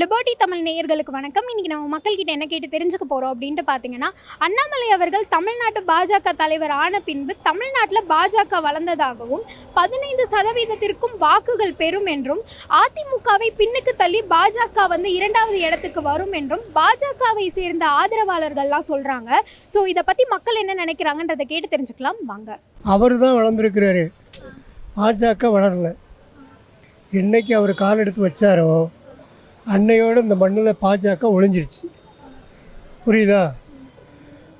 Liberty Tamil நேயர்களுக்கு வணக்கம். இன்னைக்கு நம்ம மக்கள்கிட்ட என்ன கேட்டு தெரிஞ்சுக்க போகிறோம் அப்படின்ட்டு பார்த்தீங்கன்னா அண்ணாமலை அவர்கள் தமிழ்நாட்டு பாஜக தலைவர் ஆன பின்பு தமிழ்நாட்டில் பாஜக வளர்ந்ததாகவும் பதினைந்து சதவீதத்திற்கும் வாக்குகள் பெறும் என்றும் அதிமுகவை பின்னுக்கு தள்ளி பாஜக வந்து இரண்டாவது இடத்துக்கு வரும் என்றும் பாஜகவை சேர்ந்த ஆதரவாளர்கள்லாம் சொல்கிறாங்க ஸோ இதை பற்றி மக்கள் என்ன நினைக்கிறாங்கன்றதை கேட்டு தெரிஞ்சுக்கலாம். வாங்க. அவர் தான் வளர்ந்துருக்கிறாரு. பாஜக வளரல. என்னைக்கு அவர் கால் எடுத்து வச்சாரோ அன்னையோடு இந்த மண்ணில் பாஜக ஒழிஞ்சிடுச்சு புரியுதா?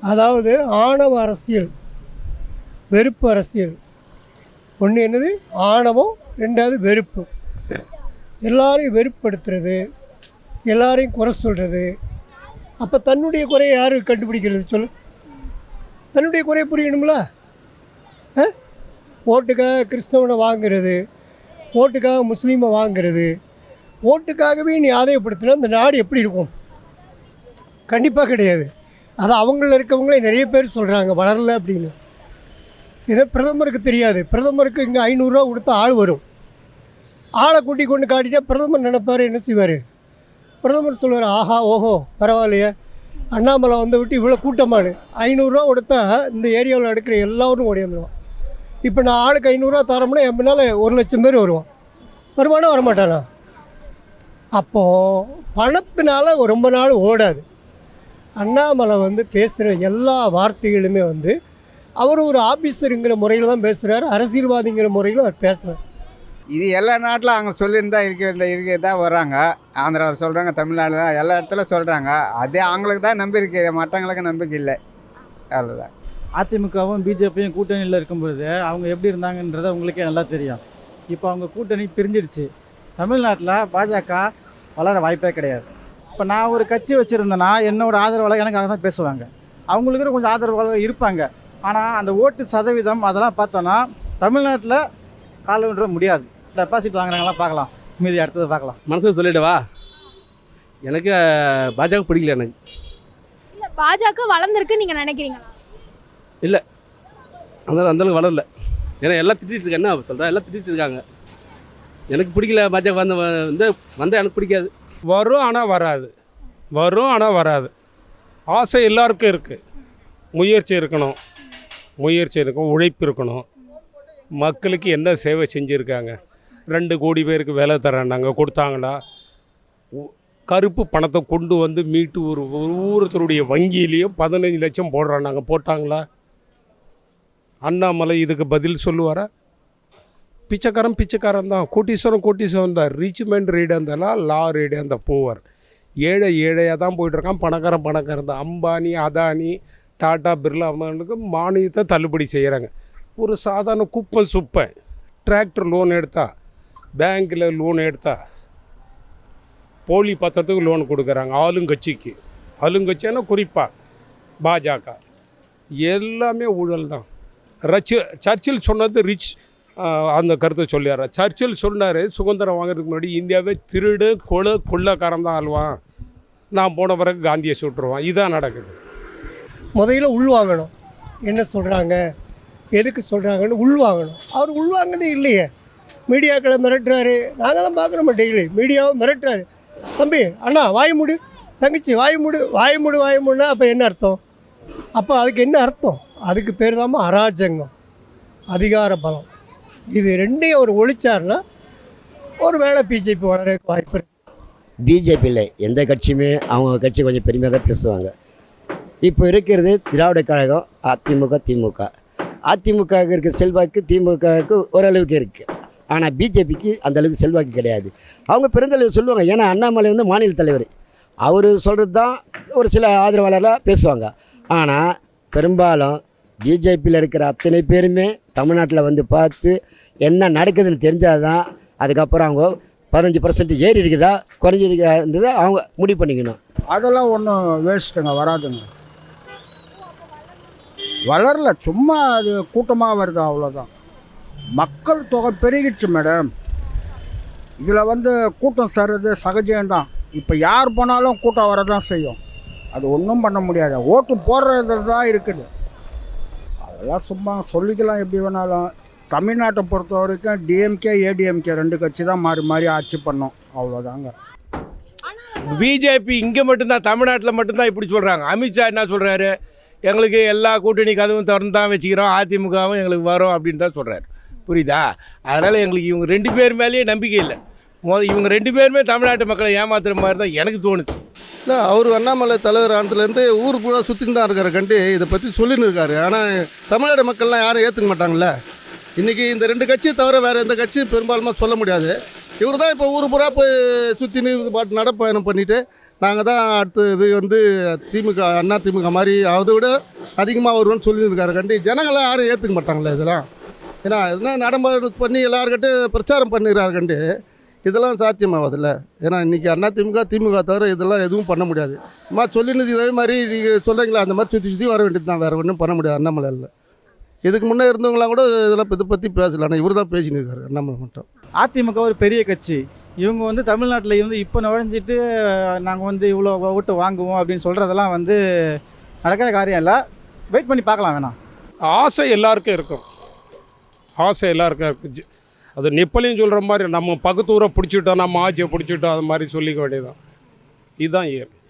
அதாவது ஆணவ அரசியல் வெறுப்பு அரசியல். ஒன்று என்னது? ஆணவம் ரெண்டாவது வெறுப்பு. எல்லாரையும் வெறுப்படுத்துறது எல்லாரையும் குறை சொல்கிறது அப்போ தன்னுடைய குறையை யார் கண்டுபிடிக்கிறது? சொல்லு. தன்னுடைய குறையை புரியணுங்களா ஆ? ஓட்டுக்காக கிறிஸ்தவனை வாங்குறது ஓட்டுக்காக முஸ்லீமை வாங்குறது ஓட்டுக்காகவே நீ ஆதாயப்படுத்தினா இந்த நாடு எப்படி இருக்கும்? கண்டிப்பாக கிடையாது. அது அவங்களில் இருக்கவங்களே நிறைய பேர் சொல்கிறாங்க வளரல அப்படின்னு. இதை பிரதமருக்கு தெரியாது. பிரதமருக்கு இங்கே ஐநூறுரூவா கொடுத்தா ஆள் வரும். ஆளை கூட்டி கொண்டு காட்டிட்டா பிரதமர் நினைப்பார் என்ன செய்வார்? பிரதமர் சொல்லுவார் ஆஹா ஓஹோ பரவாயில்லையே. அண்ணாமலை வந்து விட்டு இவ்வளோ கூட்டமானு. ஐநூறுரூவா கொடுத்தா இந்த ஏரியாவில் எடுக்கிற எல்லாரும் ஓடியாந்துருவான். இப்போ நான் ஆளுக்கு ஐநூறுரூவா தரோம்னா என் பின்னால் ஒரு லட்சம் பேர் வருவான். வருமானம் வரமாட்டானா? அப்போது பணத்தினால ரொம்ப நாள் ஓடாது. அண்ணாமலை வந்து பேசுகிற எல்லா வார்த்தைகளுமே வந்து அவர் ஒரு ஆஃபீஸருங்கிற முறையில் தான் பேசுகிறாரு அரசியல்வாதிங்கிற முறையில் அவர் பேசுகிறார் இது எல்லா நாட்டில் அவங்க சொல்லியிருந்தா இருக்க இருக்க தான் வராங்க ஆந்திராவில் சொல்கிறாங்க தமிழ்நாடுல எல்லா இடத்துல சொல்கிறாங்க அதே அவங்களுக்கு தான் நம்பிக்கை மற்றவங்களுக்கு நம்பிக்கை இல்லை. அவ்வளோதான் அதிமுகவும் பிஜேபியும் கூட்டணியில் இருக்கும்பொழுது அவங்க எப்படி இருந்தாங்கன்றது உங்களுக்கே நல்லா தெரியும். இப்போ அவங்க கூட்டணி பிரிஞ்சிடுச்சு. தமிழ்நாட்டில் பாஜக வளர வாய்ப்பே கிடையாது. இப்போ நான் ஒரு கட்சி வச்சுருந்தேன்னா என்னோட ஆதரவாளர் எனக்காக தான் பேசுவாங்க. அவங்களுக்கு கொஞ்சம் ஆதரவாளர் இருப்பாங்க. ஆனால் அந்த ஓட்டு சதவீதம் அதெல்லாம் பார்த்தோன்னா தமிழ்நாட்டில் கால விட முடியாது. டெபாசிட் வாங்குறாங்களாம் பார்க்கலாம். மீதி அடுத்தது பார்க்கலாம். மனசு சொல்லிடவா. எனக்கு பாஜக பிடிக்கல எனக்கு. இல்லை பாஜக வளர்ந்துருக்கு நீங்கள் நினைக்கிறீங்களா? அதனால் அந்தளவுக்கு வளரல. ஏன்னா எல்லாம் திட்டிட்டு இருக்காங்க. என்ன சொல்கிறா எல்லாம் திட்டிட்டு இருக்காங்க. எனக்கு பிடிக்கல பாஜக வந்த வந்து வந்தால் எனக்கு பிடிக்காது. வரும் ஆனால் வராது. வரும் ஆனால் வராது. ஆசை எல்லாருக்கும் இருக்குது முயற்சி இருக்கணும். முயற்சி இருக்கும் உழைப்பு இருக்கணும். மக்களுக்கு என்ன சேவை செஞ்சுருக்காங்க? ரெண்டு கோடி பேருக்கு வேலை தரேன்னாங்க கொடுத்தாங்களா? கருப்பு பணத்தை கொண்டு வந்து மீட்டு ஒரு ஒவ்வொருத்தருடைய வங்கியிலையும் பதினஞ்சு லட்சம் போடுறாங்க. போட்டாங்களா? அண்ணாமலை இதுக்கு பதில் சொல்லுவாரா? பிச்சைக்காரன் பிச்சைக்காரன் தான். கோட்டீஸ்வரன் கோட்டீஸ்வரன் தான். ரிச் மேன் ரீடு இருந்தாலும் லா ரீடு அந்த போவர். ஏழை ஏழையாக தான் போயிட்டுருக்கான் பணக்காரன் பணக்காரன் தான். அம்பானி அதானி டாட்டா பிர்லா அவங்களுக்கு மானியத்தை தள்ளுபடி செய்கிறாங்க ஒரு சாதாரண குப்பை சுப்பை. டிராக்டர் லோன் எடுத்தா பேங்க்கில் லோன் எடுத்தா போலி பத்திரத்துக்கு லோன் கொடுக்குறாங்க. ஆளுங்கட்சிக்கு. ஆளுங்கட்சின்னா குறிப்பாக பாஜக. எல்லாமே ஊழல் தான். ரச்சு சர்ச்சில் சொன்னது ரிச் அந்த கருத்தை சொல்லியார்? சர்ச்சில் சொன்னார் சுதந்திரம் வாங்குறதுக்கு முன்னாடி இந்தியாவே திருடு கொலை கொள்ளக்காரன் தான் ஆள்வான். நான் போன பிறகு காந்தியை சுட்டுருவான். இதான் நடக்குது. முதல்ல உள்வாங்கணும். என்ன சொல்கிறாங்க எதுக்கு சொல்கிறாங்கன்னு உள்வாங்கணும். அவர் உள்வாங்கினது இல்லையே. மீடியாக்களை மிரட்டுறாரு. நாங்களாம் பார்க்குறோம் டெய்லி மீடியாவை மிரட்டுறாரு. தம்பி அண்ணா வாய் மூடு. தங்கச்சி வாய் மூடு. வாய் மூடு வாய் மூடுனா அப்போ என்ன அர்த்தம்? அப்போ அதுக்கு என்ன அர்த்தம்? அதுக்கு பேர் தான் அராஜகம். அதிகார பலம். இது ரெண்டையும் அவர் ஒழிச்சார்னா ஒரு வேளை பிஜேபி வளர வாய்ப்பு பிஜேபியில் எந்த கட்சியுமே அவங்க கட்சி கொஞ்சம் பெருமையாக தான் பேசுவாங்க. இப்போ இருக்கிறது திராவிட கழகம் அதிமுக திமுக. அதிமுக இருக்க செல்வாக்கு திமுகவுக்கு ஓரளவுக்கு இருக்குது ஆனால் பிஜேபிக்கு அந்த அளவுக்கு செல்வாக்கு கிடையாது. அவங்க பெருந்தலைவர் சொல்லுவாங்க ஏன்னா அண்ணாமலை வந்து மாநில தலைவர். அவர் சொல்கிறது தான் ஒரு சில ஆதரவாளராக பேசுவாங்க. ஆனால் பெரும்பாலும் பிஜேபியில் இருக்கிற அத்தனை பேருமே தமிழ்நாட்டில் வந்து பார்த்து என்ன நடக்குதுன்னு தெரிஞ்சால் தான் அதுக்கப்புறம் அவங்க பதினஞ்சு பர்சன்ட் ஏறி இருக்குதா குறைஞ்சிருக்கான்றதை அவங்க முடிவு பண்ணிக்கணும். அதெல்லாம் ஒன்றும் வேஸ்ட்டுங்க வராதுங்க. வளரல சும்மா அது கூட்டமாக வருது அவ்வளோதான் மக்கள் தொகை பெருகிடுச்சு மேடம் இதில் வந்து கூட்டம் சேர்றது சகஜம்தான். இப்போ யார் போனாலும் கூட்டம் வரதான் செய்யும். அது ஒன்றும் பண்ண முடியாது. ஓட்டு போடுறது தான் இருக்குது. அதெல்லாம் சும்மா சொல்லிக்கலாம் எப்படி வேணாலும். தமிழ்நாட்டை பொறுத்த வரைக்கும் டிஎம்கே ஏடிஎம்கே ரெண்டு கட்சி தான் மாறி மாறி ஆட்சி பண்ணோம். அவ்வளோதாங்க. பிஜேபி இங்கே மட்டும்தான் தமிழ்நாட்டில் மட்டும்தான் இப்படி சொல்கிறாங்க அமித்ஷா என்ன சொல்கிறாரு எங்களுக்கு எல்லா கூட்டணி கதவும் திறந்து தான் வச்சுக்கிறோம். அதிமுகவும் எங்களுக்கு வரும் அப்படின்னு தான் சொல்கிறாரு புரியுதா? அதனால் எங்களுக்கு இவங்க ரெண்டு பேர் மேலேயே நம்பிக்கை இல்லை. மொ இவங்க ரெண்டு பேருமே தமிழ்நாட்டு மக்களை ஏமாத்துகிற மாதிரி தான் எனக்கு தோணுது. இல்லை அவர் அண்ணாமலை தலைவர் ஆனதுலேருந்து ஊர் பூரா சுற்றின்னு தான் இருக்கார் கண்டு. இதை பற்றி சொல்லின்னு இருக்காரு. ஆனால் தமிழ்நாடு மக்கள்லாம் யாரும் ஏற்றுக்க மாட்டாங்கல்ல. இன்றைக்கி இந்த ரெண்டு கட்சியை தவிர வேறு எந்த கட்சியும் பெரும்பாலுமா சொல்ல முடியாது. இவர் தான் இப்போ ஊர் பூரா போய் சுற்றின்னு பாட்டு நடப்பயணம் பண்ணிவிட்டு நாங்கள் தான் அடுத்து இது வந்து திமுக அண்ணா திமுக மாதிரி அதை விட அதிகமாக வருவோம்னு சொல்லின்னு இருக்காரு கண்டி. ஜனங்களாம் யாரும் ஏற்றுக்க மாட்டாங்களே இதெல்லாம். ஏன்னா இதெல்லாம் நடைமுறை பண்ணி எல்லாருக்கிட்டையும் பிரச்சாரம் பண்ணிடுறாரு கண்டு. இதெல்லாம் சாத்தியமாவதில்ல. ஏன்னா இன்றைக்கி அண்ணா திமுக திமுக தவிர இதெல்லாம் எதுவும் பண்ண முடியாது. அம்மா சொல்லினது இதே மாதிரி நீங்கள் சொல்கிறீங்களா அந்த மாதிரி சுற்றி சுற்றி வர வேண்டியது தான். வேறு ஒன்றும் பண்ண முடியாது அண்ணாமலையில் இதுக்கு முன்னே இருந்தவங்களாம் கூட இதெல்லாம் இதை பற்றி பேசல. ஆனால் இவர் தான் பேசின்னு இருக்காரு அண்ணாமலை மட்டும். அதிமுக ஒரு பெரிய கட்சி. இவங்க வந்து தமிழ்நாட்டில் இருந்து இப்போ நுழைஞ்சிட்டு நாங்கள் வந்து இவ்வளோ ஓட்டு வாங்குவோம் அப்படின்னு சொல்கிறதெல்லாம் வந்து நடக்கிற காரியம் இல்லை. வெயிட் பண்ணி பார்க்கலாம் வேணாம். ஆசை எல்லாருக்கும் இருக்கும். ஆசை எல்லாருக்கும் இருக்கும் ஜி- அது நெப்பலையும் சொல்கிற மாதிரி நம்ம பக்கத்து ஊரை பிடிச்சிட்டோம் நம்ம ஆட்சியை பிடிச்சிட்டோம் அது மாதிரி சொல்லிக்க வேண்டியதுதான். இதுதான் இயற்கை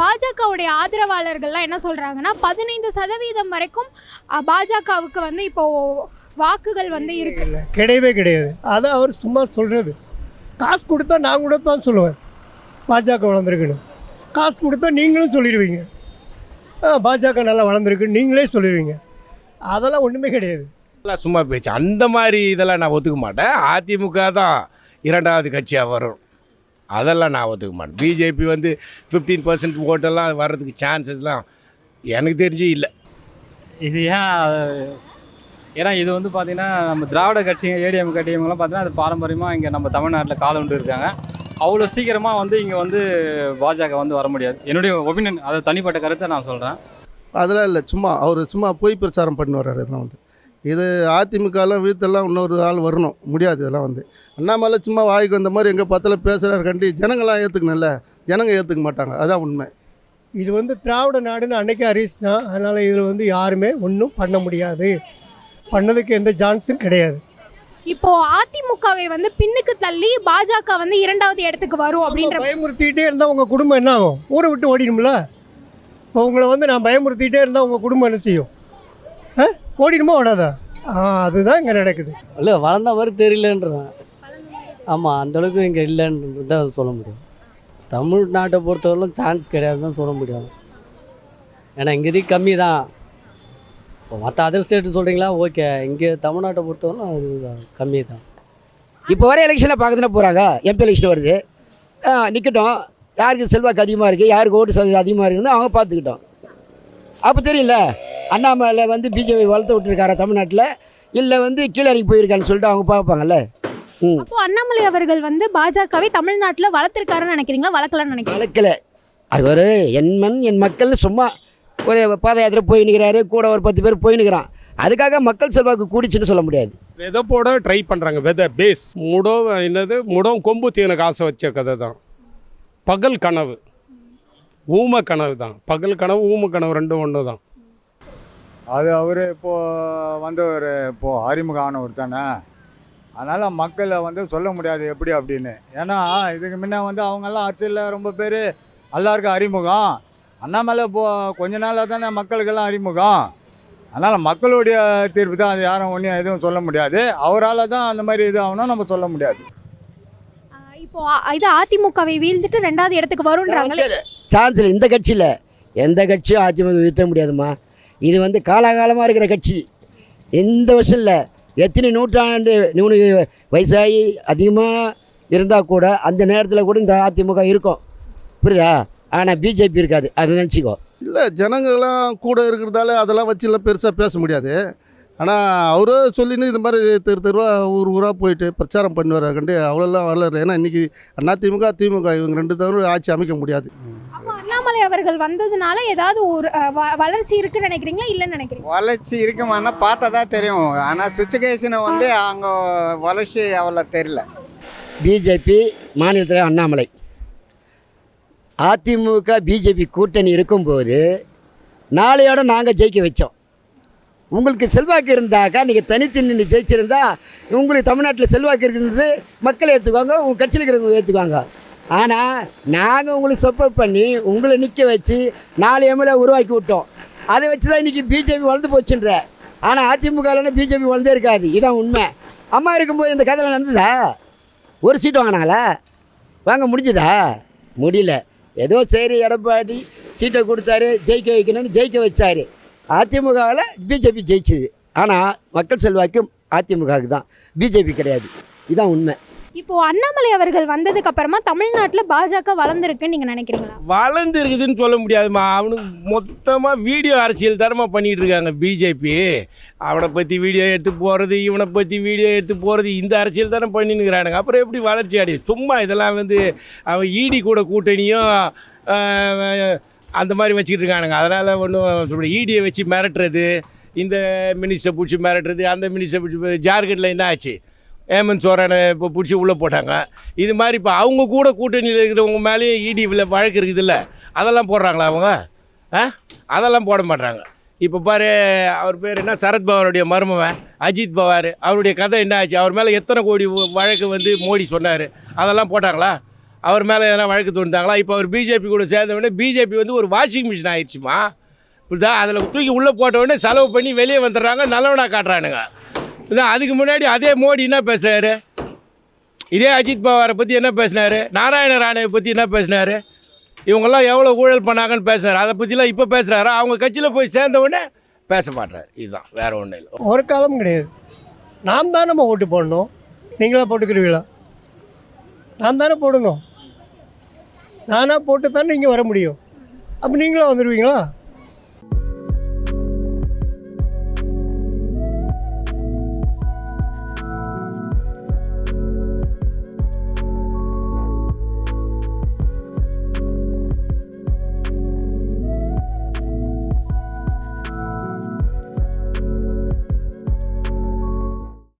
பாஜகவுடைய ஆதரவாளர்கள்லாம் என்ன சொல்றாங்கன்னா பதினைந்து சதவீதம் வரைக்கும் பாஜகவுக்கு வந்து இப்போ வாக்குகள் வந்து இருக்கு. கிடையவே கிடையாது. அதை அவர் சும்மா சொல்கிறது காசு கொடுத்தா நான் கூட தான் சொல்லுவேன். பாஜக வளர்ந்துருக்குன்னு. காசு கொடுத்தா நீங்களும் சொல்லிடுவீங்க. ஆ பாஜக நல்லா வளர்ந்துருக்கு நீங்களே சொல்லிடுவீங்க. அதெல்லாம் ஒன்றுமே கிடையாது. எல்லாம் சும்மா பேச்சு. அந்த மாதிரி இதெல்லாம் நான் ஒத்துக்க மாட்டேன். அதிமுக தான் இரண்டாவது கட்சியாக வரும். அதெல்லாம் நான் ஒத்துக்க மாட்டேன். பிஜேபி வந்து ஃபிஃப்டீன் பர்சன்ட் ஓட்டெல்லாம் வர்றதுக்கு சான்சஸ்லாம் எனக்கு தெரிஞ்சு இல்லை. இது ஏன் ஏன்னா இது வந்து பார்த்தீங்கன்னா நம்ம திராவிட கட்சிங்க ஏடிஎம் கட்சிங்கெல்லாம் பார்த்தீங்கன்னா அது பாரம்பரியமாக இங்கே நம்ம தமிழ்நாட்டில் கால உண்டு இருக்காங்க. அவ்வளோ சீக்கிரமாக வந்து இங்கே வந்து பாஜக வந்து வர முடியாது. என்னுடைய ஒப்பீனியன் அது தனிப்பட்ட கருத்தை நான் சொல்கிறேன் அதெல்லாம் இல்லை சும்மா அவர் சும்மா பொய் பிரச்சாரம் பண்ணி வர்றாரு இதெல்லாம் வந்து. இது அதிமுகலாம் வீட்டெல்லாம் இன்னொரு ஆள் வரணும். முடியாது இதெல்லாம் வந்து. அண்ணாமலை சும்மா வாய்க்கு வந்த மாதிரி எங்கே பார்த்தாலும் பேசுகிறாரு கண்டி. ஜனங்களாம் ஏற்றுக்கணும்ல ஜனங்க ஏற்றுக்க மாட்டாங்க. அதான் உண்மை. இது வந்து திராவிட நாடுன்னு அன்னைக்கே அறிவிச்சிட்டான் அதனால் இதில் வந்து யாருமே ஒன்றும் பண்ண முடியாது. பண்ணதுக்கு எந்த சான்ஸும் கிடையாது. இப்போ அதிமுகவை வந்து பின்னுக்கு தள்ளி பாஜக வந்து இரண்டாவது இடத்துக்கு வரும் அப்படின்ற பயமுறுத்திக்கிட்டே இருந்தால் உங்கள் குடும்பம் என்ன ஆகும்? ஊரை விட்டு ஓடிடும்ல? இப்போ உங்களை வந்து நான் பயமுறுத்திக்கிட்டே இருந்தால் உங்கள் குடும்பம் என்ன செய்யும்? ஆ? ஓடிடுமா ஓடாதா ஆ அதுதான் இங்கே நடக்குது. இல்லை வளர்ந்த மாதிரி தெரியலன்றேன் ஆமாம் அந்தளவுக்கு இங்கே இல்லைன்றது தான் சொல்ல முடியும். தமிழ்நாட்டை பொறுத்தவரையிலும் சான்ஸ் கிடையாது தான் சொல்ல முடியும். ஏன்னா இங்கே கம்மி தான் இப்போ மற்ற அதர் ஸ்டேட்டு சொல்கிறீங்களா ஓகே இங்கே தமிழ்நாட்டை பொறுத்தவரையிலும் அது கம்மி தான் இப்போ வர எலெக்ஷனில் பார்க்கத்தானே போகிறாங்க எம்பி எலெக்ஷன் வருது. நிற்கட்டும் யாருக்கு செல்வாக்கு அதிகமாக இருக்குது யாருக்கு ஓட்டு சதவீதம் அதிகமாக இருக்குன்னு அவங்க பார்த்துக்கிட்டோம். அப்போ தெரியல. அண்ணாமலை வந்து பிஜேபி வளர்த்து விட்டுருக்காரா தமிழ்நாட்டில்? இல்லை வந்து கீழே இறங்கி போயிருக்கான்னு சொல்லிட்டு அவங்க பார்ப்பாங்கல்ல? அப்போ அண்ணாமலை அவர்கள் வந்து பாஜகவை தமிழ்நாட்டில் வளர்த்திருக்காருன்னு நினைக்கிறீங்களா? வளர்க்கலாம்னு நினைக்கிறீங்க வளர்க்கல. அது ஒரு என் மண் என் மக்கள்னு சும்மா ஒரு பாத யாத்திரை போய் நிற்கிறாரு கூட ஒரு பத்து பேர் போய் நிற்கிறான் அதுக்காக மக்கள் செல்வாக்கு கூடிச்சுன்னு சொல்ல முடியாது. விதை போட ட்ரை பண்ணுறாங்க விதை பேஸ் முடம் என்னது முடம் கொம்பு தீனுக்கு ஆசை வச்ச கதை தான். பகல் கனவு. ஊம கனவு தான். பகல் கனவு ஊம கனவு ரெண்டும் ஒன்று தான் அது அவர் இப்போது வந்து ஒரு இப்போது அறிமுகம் ஆனவர் தானே அதனால் மக்களை வந்து சொல்ல முடியாது எப்படி அப்படின்னு. ஏன்னா இதுக்கு முன்ன வந்து அவங்கெல்லாம் அரசியலில் ரொம்ப பேர் எல்லாருக்கும் அறிமுகம். அண்ணாமலை இப்போ கொஞ்ச நாளாக தானே மக்களுக்கெல்லாம் அறிமுகம். அதனால் மக்களுடைய தீர்ப்பு தான் அது யாரும் ஒன்றும் எதுவும் சொல்ல முடியாது. அவரால் தான் அந்த மாதிரி இது ஆகணும் நம்ம சொல்ல முடியாது. இப்போ இது அதிமுகவை வீழ்ந்துட்டு ரெண்டாவது இடத்துக்கு வரும்ன்றாங்களே. சான்ஸ் இல்லை. இந்த கட்சியில் எந்த கட்சியும் அதிமுக வீழ்த்த முடியாதும்மா. இது வந்து காலாகாலமாக இருக்கிற கட்சி. எந்த வருஷம் இல்லை. எத்தனை நூற்றாண்டு நூறு வயசாகி அதிகமாக இருந்தால் கூட அந்த நேரத்தில் கூட இந்த அதிமுக இருக்கும். புரியுதா? ஆனால் பிஜேபி இருக்காது. அதை நினச்சிக்கோ. இல்லை ஜனங்கள்லாம் கூட இருக்கிறதால அதெல்லாம் வச்சுலாம் பெருசாக பேச முடியாது. ஆனால் அவரே சொல்லின்னு இது மாதிரி தெரு தெருவாக ஊர் ஊராக போயிட்டு பிரச்சாரம் பண்ணி வர கண்டு அவ்வளோலாம் வரல ஏன்னா இன்றைக்கி அண்ணா திமுக திமுக இவங்க ரெண்டு தவிர ஆட்சி அமைக்க முடியாது. அவர்கள் வந்ததுனால ஏதாவது ஒரு வளர்ச்சி இருக்குன்னு நினைக்கிறீங்களா? இல்லைன்னு நினைக்கிறீங்க வளர்ச்சி இருக்குமானா பார்த்தா தான் தெரியும். ஆனால் சுச்சுவேஷனை வந்து அங்கே வளர்ச்சி அவ்வளோ தெரியல. பிஜேபி மாநிலத்தில் அண்ணாமலை. அதிமுக பிஜேபி கூட்டணி இருக்கும்போது நாளையோட நாங்கள் ஜெயிக்க வச்சோம். உங்களுக்கு செல்வாக்கு இருந்தாக்கா நீங்கள் தனித்து நின்று ஜெயிச்சிருந்தா உங்களுக்கு தமிழ்நாட்டில் செல்வாக்கு இருக்கிறது மக்கள் ஏற்றுக்குவாங்க உங்கள் கட்சியில் இருக்கிறவங்க ஏற்றுக்குவாங்க ஆனால் நாங்கள் உங்களுக்கு சப்போர்ட் பண்ணி உங்களை நிற்க வச்சு நாலு எம்எல்ஏ உருவாக்கி விட்டோம். அதை வச்சு தான் இன்றைக்கி பிஜேபி வளர்ந்து போச்சுன்ற. ஆனால் அதிமுகவில் பிஜேபி வளர்ந்தே இருக்காது. இதான் உண்மை. அம்மா இருக்கும்போது இந்த கதையில் நடந்ததா? ஒரு சீட்டு வாங்கினாங்களா? வாங்க முடிஞ்சதா? முடியல. ஏதோ சரி எடப்பாடி சீட்டை கொடுத்தாரு ஜெயிக்க வைக்கணும்னு ஜெயிக்க வச்சாரு. அதிமுகவில் பிஜேபி ஜெயிச்சுது. ஆனால் மக்கள் செல்வாக்கு அதிமுகவுக்கு தான். பிஜேபி கிடையாது. இதான் உண்மை. இப்போ அண்ணாமலை அவர்கள் வந்ததுக்கு அப்புறமா தமிழ்நாட்டில் பாஜக வளர்ந்துருக்குன்னு நீங்க நினைக்கிறீங்களா? வளர்ந்து இருக்குதுன்னு சொல்ல முடியாதும்மா. அவனுக்கு மொத்தமாக வீடியோ அரசியல் தரமாக பண்ணிகிட்டு இருக்காங்க பிஜேபி அவனை பற்றி வீடியோ எடுத்து போகிறது இவனை பற்றி வீடியோ எடுத்து போகிறது இந்த அரசியல் தானே பண்ணினுக்கிறானுங்க அப்புறம் எப்படி வளர்ச்சி அடையும்? சும்மா இதெல்லாம் வந்து அவன் ஈடி கூட கூட்டணியும் அந்த மாதிரி வச்சுக்கிட்டு இருக்கானுங்க. அதனால் ஒன்றும் ஈடியை வச்சு மிரட்டுறது இந்த மினிஸ்டர் பிடிச்சி மிரட்டுறது அந்த மினிஸ்டர் பிடிச்சி ஜார்க்கண்டில் என்ன ஆச்சு? ஏமன் சோரனை இப்போ பிடிச்சி உள்ளே போட்டாங்க. இது மாதிரி இப்போ அவங்க கூட கூட்டணியில் இருக்கிறவங்க மேலேயும் இடிவில் வழக்கு இருக்குதுல்ல அதெல்லாம் போடுறாங்களா அவங்க? ஆ? அதெல்லாம் போட மாட்டாங்க இப்போ பாரு அவர் பேர் என்ன? சரத்பவாருடைய மருமவன் அஜித் பவார் அவருடைய கதை என்ன ஆச்சு? அவர் மேலே எத்தனை கோடி வழக்கு வந்து மோடி சொன்னார்? அதெல்லாம் போட்டாங்களா? அவர் மேலே எதனா வழக்கு தோணுதாங்களா இப்போ அவர் பிஜேபி கூட சேர்ந்த உடனே பிஜேபி வந்து ஒரு வாஷிங் மிஷின் ஆயிடுச்சுமா? இப்படிதான் அதில் தூக்கி உள்ளே போட்ட உடனே செலவு பண்ணி வெளியே வந்துடுறாங்க நல்லவனாக காட்டுறானுங்க. இல்லை அதுக்கு முன்னாடி அதே மோடி என்ன பேசுகிறாரு இதே அஜித் பவாரை பற்றி என்ன பேசினாரு? நாராயண ராணையை பற்றி என்ன பேசினாரு? இவங்கெல்லாம் எவ்வளோ ஊழல் பண்ணாங்கன்னு பேசுனாரு. அதை பற்றிலாம் இப்போ பேசுகிறாரா அவங்க கட்சியில் போய் சேர்ந்த உடனே பேச மாட்டார். இதுதான் வேற ஒன்றும் இல்லை. ஒரு காலம் கிடையாது. நாம் தான் நம்ம ஓட்டு போடணும். நீங்களா போட்டுக்கிறீங்களா? நான் தானே போடணும். நானாக போட்டு தானே நீங்கள் வர முடியும். அப்போ நீங்களும் வந்துடுவீங்களா